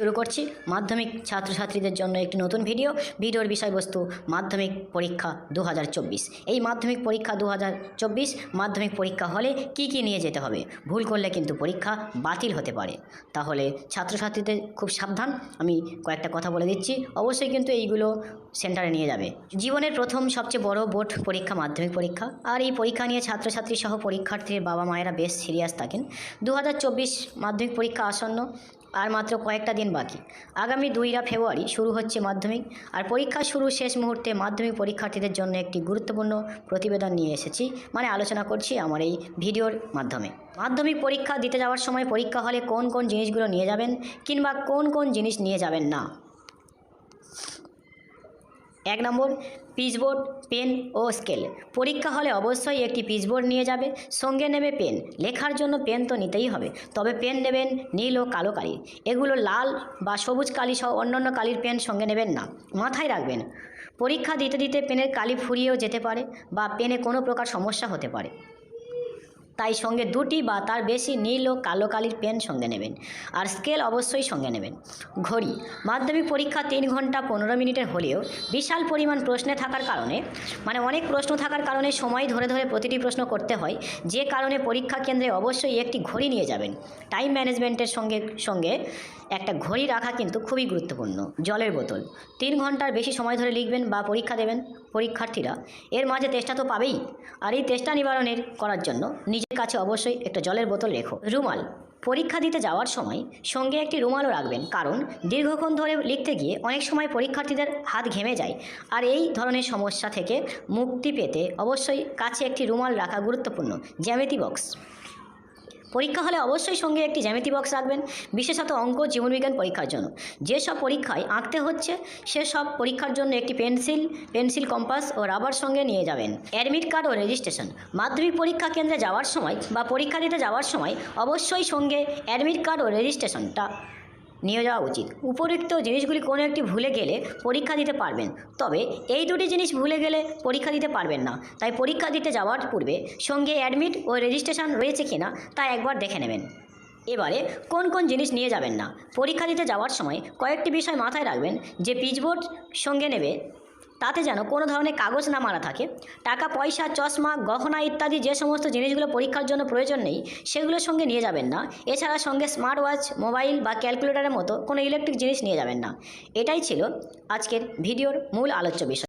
শুরু করছি মাধ্যমিক ছাত্রছাত্রীদের জন্য একটি নতুন ভিডিও। ভিডিওর বিষয়বস্তু, মাধ্যমিক পরীক্ষা দু হাজার চব্বিশ। এই মাধ্যমিক পরীক্ষা দু হাজার চব্বিশ, মাধ্যমিক পরীক্ষা হলে কি কি নিয়ে যেতে হবে? ভুল করলে কিন্তু পরীক্ষা বাতিল হতে পারে। তাহলে ছাত্রছাত্রীদের খুব সাবধান। আমি কয়েকটা কথা বলে দিচ্ছি। অবশ্যই কিন্তু এইগুলো সেন্টারে নিয়ে যাবে। জীবনের প্রথম সবচেয়ে বড় বোর্ড পরীক্ষা মাধ্যমিক পরীক্ষা। আর এই পরীক্ষা নিয়ে ছাত্রছাত্রী সহ পরীক্ষার্থীর বাবা মায়েরা বেশ সিরিয়াস থাকেন। দু হাজার চব্বিশ মাধ্যমিক পরীক্ষা আসন্ন। আর মাত্র কয়েকটা দিন বাকি। আগামী দুইরা ফেব্রুয়ারি শুরু হচ্ছে মাধ্যমিক, আর পরীক্ষা শুরু শেষ মুহূর্তে মাধ্যমিক পরীক্ষার্থীদের জন্য একটি গুরুত্বপূর্ণ প্রতিবেদন নিয়ে এসেছি। মানে আলোচনা করছি আমার এই ভিডিওর মাধ্যমে। মাধ্যমিক পরীক্ষা দিতে যাওয়ার সময় পরীক্ষা হলে কোন কোন জিনিসগুলো নিয়ে যাবেন কিংবা কোন কোন জিনিস নিয়ে যাবেন না? এক নম্বর পিচবোর্ড, পেন ও স্কেল। পরীক্ষা হলে অবশ্যই একটি পিচবোর্ড নিয়ে যাবে, সঙ্গে নেবে পেন। লেখার জন্য পেন তো নিতেই হবে, তবে পেন নেবেন নীল ও কালো কালির এগুলো লাল বা সবুজ কালি সহ অন্যান্য কালির পেন সঙ্গে নেবেন না, মাথায় রাখবেন। পরীক্ষা দিতে দিতে পেনের কালি ফুরিয়েও যেতে পারে বা পেনে কোনো প্রকার সমস্যা হতে পারে। তাই সঙ্গে দুটি বা তার বেশি নীল ও কালো কালির পেন সঙ্গে নেবেন। আর স্কেল অবশ্যই সঙ্গে নেবেন। ঘড়ি, মাধ্যমিক পরীক্ষা তিন ঘণ্টা পনেরো মিনিটের হলেও বিশাল পরিমাণ প্রশ্নে থাকার কারণে মানে অনেক প্রশ্ন থাকার কারণে সময় ধরে ধরে প্রতিটি প্রশ্ন করতে হয়, যে কারণে পরীক্ষা কেন্দ্রে অবশ্যই একটি ঘড়ি নিয়ে যাবেন। টাইম ম্যানেজমেন্টের সঙ্গে সঙ্গে একটা ঘড়ি রাখা কিন্তু খুবই গুরুত্বপূর্ণ, জলের বোতল। তিন ঘণ্টার বেশি সময় ধরে লিখবেন বা পরীক্ষা দেবেন পরীক্ষার্থীরা। এর মাঝে তেষ্টা তো পাবেই। আর এই তেষ্টা নিবারণের করার জন্য নিজের কাছে অবশ্যই একটা জলের বোতল রেখো। রুমাল। পরীক্ষা দিতে যাওয়ার সময় সঙ্গে একটি রুমালও রাখবেন, কারণ দীর্ঘক্ষণ ধরে লিখতে গিয়ে অনেক সময় পরীক্ষার্থীদের হাত ঘেমে যায়। আর এই ধরনের সমস্যা থেকে মুক্তি পেতে অবশ্যই কাছে একটি রুমাল রাখা গুরুত্বপূর্ণ, জ্যামিতি বক্স। পরীক্ষা হলে অবশ্যই সঙ্গে একটি জ্যামিতি বক্স রাখবেন। বিশেষত অঙ্ক, জীবনবিজ্ঞান পরীক্ষার জন্য। যেসব পরীক্ষায় আঁকতে হচ্ছে, সেসব পরীক্ষার জন্য একটি পেন্সিল পেন্সিল কম্পাস ও রাবার সঙ্গে নিয়ে যাবেন। অ্যাডমিট কার্ড ও রেজিস্ট্রেশন। মাধ্যমিক পরীক্ষা কেন্দ্রে যাওয়ার সময় বা পরীক্ষা দিতে যাওয়ার সময় অবশ্যই সঙ্গে অ্যাডমিট কার্ড ও রেজিস্ট্রেশনটা নিয়ে যাওয়া উচিত। উপরিক্ত জিনিসগুলি কোনো একটি ভুলে গেলে পরীক্ষা দিতে পারবেন। তবে এই দুটি জিনিস ভুলে গেলে পরীক্ষা দিতে পারবেন না। তাই পরীক্ষা দিতে যাওয়ার পূর্বে সঙ্গে অ্যাডমিট ও রেজিস্ট্রেশন রয়েছে কিনা তা একবার দেখে নেবেন। এবারে কোন কোন জিনিস নিয়ে যাবেন না? পরীক্ষা দিতে যাওয়ার সময় কয়েকটি বিষয় মাথায় রাখবেন যে পিচবোর্ড সঙ্গে নেবে তাতে যেন কোনো ধরনের কাগজ না মারা থাকে। টাকা, পয়সা, চশমা, গহনা ইত্যাদি যে সমস্ত জিনিসগুলো পরীক্ষার জন্য প্রয়োজন নেই, সেগুলোর সঙ্গে নিয়ে যাবেন না। এছাড়া সঙ্গে স্মার্ট ওয়াচ মোবাইল বা ক্যালকুলেটারের মতো কোনো ইলেকট্রিক জিনিস নিয়ে যাবেন না। এটাই ছিল আজকের ভিডিওর মূল আলোচ্য বিষয়।